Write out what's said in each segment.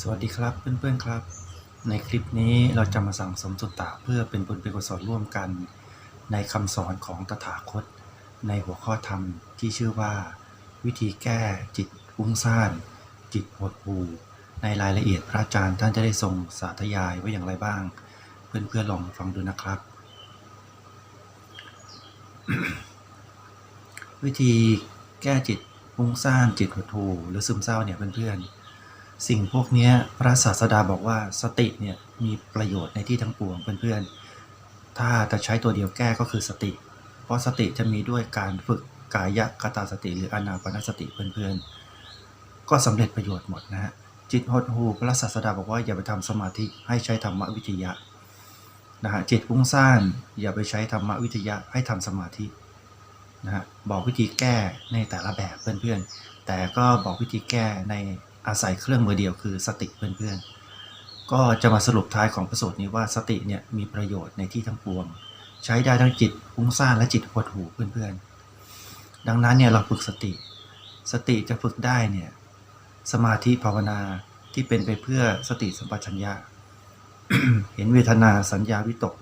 สวัสดีครับเพื่อนๆครับ ในคลิปนี้เราจะมาสั่งสมสุตตะเพื่อเป็นบุญเป็นกุศลร่วมกัน ในคำสอนของตถาคต ในหัวข้อธรรมที่ชื่อว่า วิธีแก้จิตฟุ้งซ่าน จิตหดหู่ในรายละเอียดพระอาจารย์ท่านจะได้ทรงสาธยายไว้อย่างไรบ้าง เพื่อนๆลองฟังดูนะครับ วิธีแก้จิตฟุ้งซ่านจิตหดหู่หรือซึมเศร้าเนี่ยเพื่อนๆ สิ่งพวกนี้พระศาสดาบอกว่าสติเนี่ยมีประโยชน์ในที่ทั้งปวงเพื่อนๆ ถ้าจะใช้ตัวเดียวแก้ก็คือสติ เพราะสติจะมีด้วยการฝึกกายกตาสติ หรืออนาปนสติเพื่อนๆ ก็สำเร็จประโยชน์หมดนะฮะจิตหดหูพระศาสดาบอกว่าอย่าไปทำสมาธิให้ใช้ธรรมวิทยะนะฮะจิตฟุ้งซ่านอย่าไปใช้ธรรมวิทยะให้ทำสมาธินะฮะบอกวิธีแก้ในแต่ละแบบเพื่อนๆ แต่ก็บอกวิธีแก้ใน อาศัยเครื่องมือเดียวคือสติเพื่อนๆ ก็จะมาสรุปท้ายของพระสูตรนี้ว่าสติเนี่ยมีประโยชน์ในที่ทั้งปวง ใช้ได้ทั้งจิตฟุ้งซ่านและจิตหดหูเพื่อนๆ ดังนั้นเนี่ยเราฝึกสติ สติจะฝึกได้เนี่ยสมาธิภาวนาที่เป็นไปเพื่อสติสัมปชัญญะ เห็นเวทนาสัญญาวิตก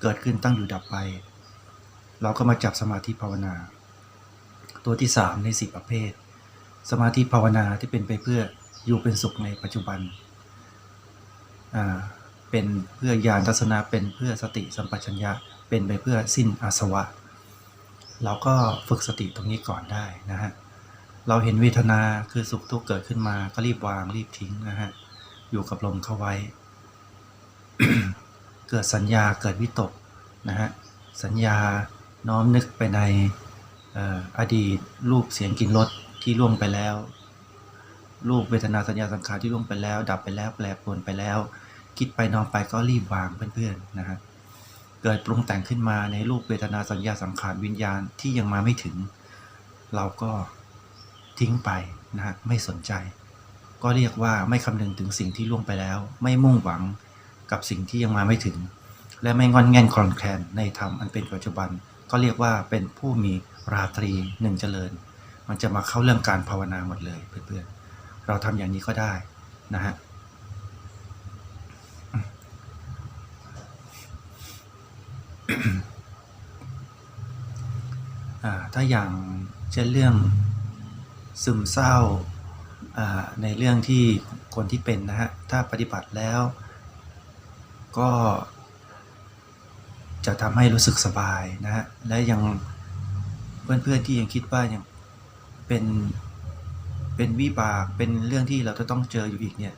เกิดขึ้นตั้งอยู่ดับไป เราก็มาจับสมาธิภาวนา ตัวที่สามในสิบประเภท สมาธิภาวนาที่เป็นไปเพื่อ อยู่เป็นสุขในปัจจุบัน เป็นเพื่อญาณทัศนะเป็นเพื่อสติสัมปชัญญะ เป็นไปเพื่อสิ้นอาสวะ เราก็ฝึกสติตรงนี้ก่อนได้นะฮะ เราเห็นเวทนาคือสุขทุกข์เกิดขึ้นมาก็รีบวางรีบทิ้งนะฮะ อยู่กับลมเข้าไว้ เกิดสัญญาเกิดวิตกนะฮะ สัญญาน้อมนึกไปในอออดีตรูปเสียงกลิ่นรสที่ล่วงไปแล้ว รูปเวทนาสัญญาสังขารที่ล่วงไปแล้ว ดับไปแล้วแปรปรวนไปแล้ว คิดไปนอนไปก็รีบวางเพื่อนๆนะฮะเกิดปรุงแต่งขึ้นมาในรูปเวทนาสัญญาสังขารวิญญาณที่ยังมาไม่ถึง เราก็ทิ้งไปนะฮะไม่สนใจ ก็เรียกว่าไม่คำนึงถึงสิ่งที่ล่วงไปแล้ว ไม่มุ่งหวังกับสิ่งที่ยังมาไม่ถึง และไม่งอนแงนคลอนแคลนในธรรมอันเป็นปัจจุบัน ก็เรียกว่าเป็นผู้มีราตรีหนึ่งเจริญ มันจะมาเข้าเรื่องการภาวนาหมดเลยเพื่อนๆ เราทำอย่างนี้ก็ได้นะฮะอ่าถ้าอย่างเช่นเรื่องซึมเศร้าอ่าในเรื่องที่คนที่เป็นนะฮะ ถ้าปฏิบัติแล้ว ก็จะทำให้รู้สึกสบายนะฮะ และยังเพื่อนๆที่ยังคิดว่ายังเป็น เป็นวิบากเป็นเรื่องที่เราจะต้องเจออยู่อีกเนี่ย